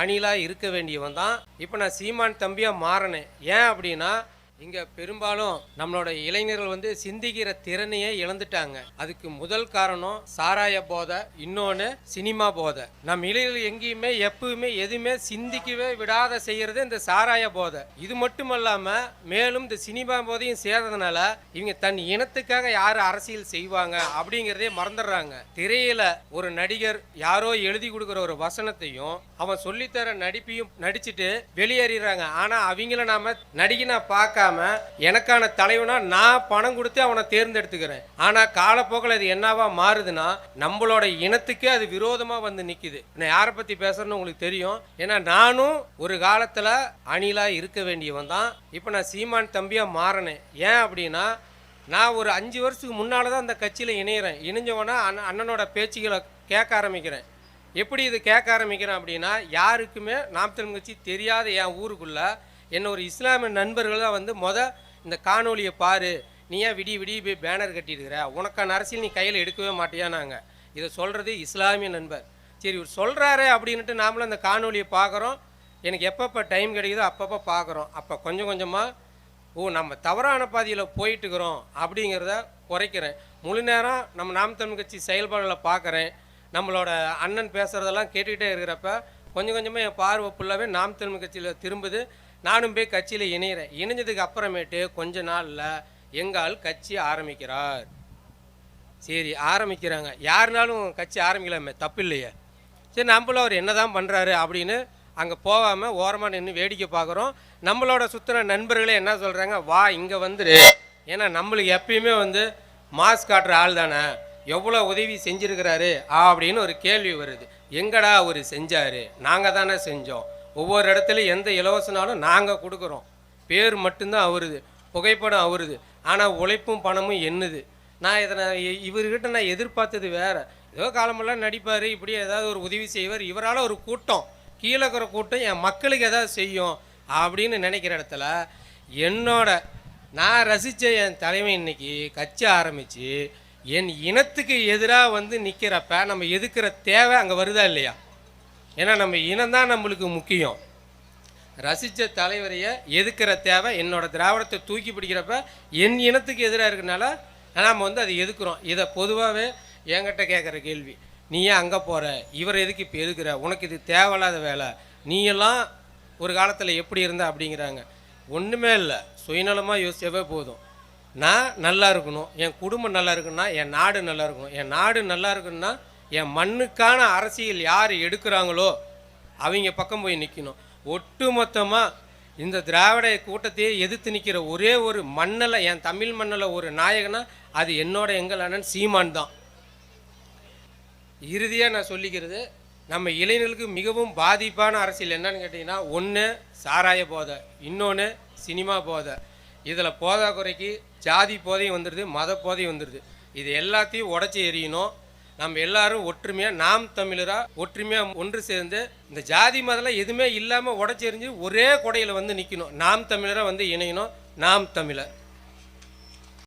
அணிலாக இருக்க வேண்டியவன் தான் இப்போ நான் சீமான் தம்பியாக மாறினேன். ஏன் அப்படின்னா இங்கே பெரும்பாலும் நம்மளோட இளைஞர்கள் வந்து சிந்திக்கிற திறனையே இழந்துட்டாங்க. அதுக்கு முதல் காரணம் சாராய போதை இன்னொன்று சினிமா போதை. நம்ம இளைஞர்கள் எங்கேயுமே எப்பவுமே எதுவுமே சிந்திக்கவே விடாத செய்கிறது இந்த சாராய போதை. இது மட்டும் இல்லாமல் மேலும் இந்த சினிமா போதையும் சேர்றதுனால இவங்க தன் இனத்துக்காக யார் அரசியல் செய்வாங்க அப்படிங்கிறதே மறந்துடுறாங்க. திரையில் ஒரு நடிகர் யாரோ எழுதி கொடுக்குற ஒரு வசனத்தையும் அவன் சொல்லித்தர நடிப்பையும் நடிச்சுட்டு வெளியேறிடுறாங்க. ஆனால் அவங்கள நாம பார்க்க பார்க்காம எனக்கான தலைவனா நான் பணம் கொடுத்து அவனை தேர்ந்தெடுத்துக்கிறேன். ஆனா காலப்போக்கில் இது என்னவா மாறுதுன்னா நம்மளோட இனத்துக்கே அது விரோதமா வந்து நிக்குது. நான் யாரை பத்தி பேசுறேன்னு உங்களுக்கு தெரியும். ஏன்னா நானும் ஒரு காலத்துல அணிலா இருக்க வேண்டியவன் தான். இப்போ நான் சீமான் தம்பியா மாறினேன் ஏன் அப்படின்னா நான் ஒரு அஞ்சு வருஷத்துக்கு முன்னால் தான் அந்த கட்சியில் இணையிறேன். இணைஞ்சவொன்னே அண்ணன் அண்ணனோட பேச்சுகளை கேட்க ஆரம்பிக்கிறேன். எப்படி இது கேட்க ஆரம்பிக்கிறேன் அப்படின்னா யாருக்குமே நாம் தமிழ் கட்சி தெரியாத என் ஊருக்குள்ளே என்ன ஒரு இஸ்லாமிய நண்பர்கள் தான் வந்து மொதல் இந்த காணொலியை பாரு. நீ ஏன் விடி விடி போய் பேனர் கட்டியிருக்கிற? உனக்கான அரசியல் நீ கையில் எடுக்கவே மாட்டியா நாங்கள் இதை சொல்கிறது இஸ்லாமிய நண்பர். சரி இவர் சொல்கிறாரு அப்படின்ட்டு நாமளும் அந்த காணொலியை பார்க்குறோம் எனக்கு எப்பப்போ டைம் கிடைக்குதோ அப்பப்போ பார்க்குறோம் அப்போ கொஞ்சம் கொஞ்சமாக ஓ நம்ம தவறான பாதையில் போயிட்டுக்கிறோம் அப்படிங்கிறத குறைக்கிறேன். முழு நேரம் நம்ம நாம் தமிழ் கட்சி செயல்பாடுகளை பார்க்குறேன் நம்மளோட அண்ணன் பேசுகிறதெல்லாம் கேட்டுக்கிட்டே இருக்கிறப்ப கொஞ்சம் கொஞ்சமாக என் பார்வை ஃபுல்லாகவே நாம் தமிழ் கட்சியில் திரும்புது. நானும் போய் கட்சியில் இணையிறேன். இணைஞ்சதுக்கு அப்புறமேட்டு கொஞ்ச நாளில் எங்கால் கட்சி ஆரம்பிக்கிறார். சரி ஆரம்பிக்கிறாங்க. யாருனாலும் கட்சி ஆரம்பிக்கலாமே தப்பு இல்லையே. சரி நம்மளும் அவர் என்னதான் பண்ணுறாரு அப்படின்னு அங்கே போகாமல் ஓரமாக நின்று வேடிக்கை பார்க்குறோம் நம்மளோட சுற்றின நண்பர்களே என்ன சொல்கிறாங்க வா இங்கே வந்துரு. ஏன்னா நம்மளுக்கு எப்பயுமே வந்து மாஸ்க் காட்டுற ஆள் தானே. எவ்வளோ உதவி செஞ்சுருக்கிறாரு அப்படின்னு ஒரு கேள்வி வருது. எங்கடா அவர் செஞ்சார்? நாங்கள் தானே செஞ்சோம். ஒவ்வொரு இடத்துலையும் எந்த இலவசனாலும் நாங்கள் கொடுக்குறோம். பேர் மட்டும்தான் அவருது. புகைப்படம் அவருது. ஆனால் உழைப்பும் பணமும் என்னது? நான் இதை நான் இவர்கிட்ட நான் எதிர்பார்த்தது வேறு. ஏதோ காலமெல்லாம் நடிப்பார் இப்படி ஏதாவது ஒரு உதவி செய்வார். இவரால் ஒரு கூட்டம் கீழே இருக்கிற கூட்டம் என் மக்களுக்கு ஏதாவது செய்யும் அப்படின்னு நினைக்கிற இடத்துல என்னோட நான் ரசித்த என் தலைமை இன்னைக்கு கட்சி ஆரம்பித்து என் இனத்துக்கு எதிராக வந்து நிற்கிறப்ப நம்ம எதுக்குற தேவை அங்கே வருதா இல்லையா? ஏன்னா நம்ம இனம்தான் நம்மளுக்கு முக்கியம். ரசித்த தலைவரையை எதுக்குற தேவை? என்னோட திராவிடத்தை தூக்கி பிடிக்கிறப்ப என் இனத்துக்கு எதிராக இருக்கனால நாம் வந்து அதை எதுக்குறோம்? இதை பொதுவாகவே என்கிட்ட கேட்குற கேள்வி. நீ ஏன் அங்கே போகிற இவர் எதுக்கு இப்போ எதுக்குற? உனக்கு இது தேவையில்லாத வேலை. நீயெல்லாம் ஒரு காலத்தில் எப்படி இருந்த? அப்படிங்கிறாங்க. ஒன்றுமே இல்லை. சுயநலமாக யோசிச்சவே போதும். நான் நல்லா இருக்கணும். என் குடும்பம் நல்லா இருக்குன்னா என் நாடு நல்லா இருக்கணும். என் நாடு நல்லா இருக்குன்னா என் மண்ணுக்கான அரசியல் யார் எடுக்கிறாங்களோ அவங்க பக்கம் போய் நிற்கணும் ஒட்டுமொத்தமாக இந்த திராவிட கூட்டத்தையே எதிர்த்து நிற்கிற ஒரே ஒரு மண்ணில் என் தமிழ் மண்ணில் ஒரு நாயகனா அது என்னோட எங்கள் அண்ணன் சீமான் தான். இறுதியாக நான் சொல்லிக்கிறது நம்ம இளைஞர்களுக்கு மிகவும் பாதிப்பான அரசியல் என்னன்னு கேட்டிங்கன்னா ஒன்று சாராய போதை இன்னொன்று சினிமா போதை. இதில் போதா குறைக்கு ஜாதி போதையும் வந்துடுது மத போதையும் வந்துடுது இது எல்லாத்தையும் உடச்சி எறியணும். நம்ம எல்லாரும் ஒற்றுமையாக நாம் தமிழராக ஒற்றுமையாக ஒன்று சேர்ந்து இந்த ஜாதி மதம்லாம் எதுவுமே இல்லாமல் உடச்செறிஞ்சு ஒரே கொடையில் வந்து நிற்கணும் நாம் தமிழராக வந்து இணையணும். நாம் தமிழர்.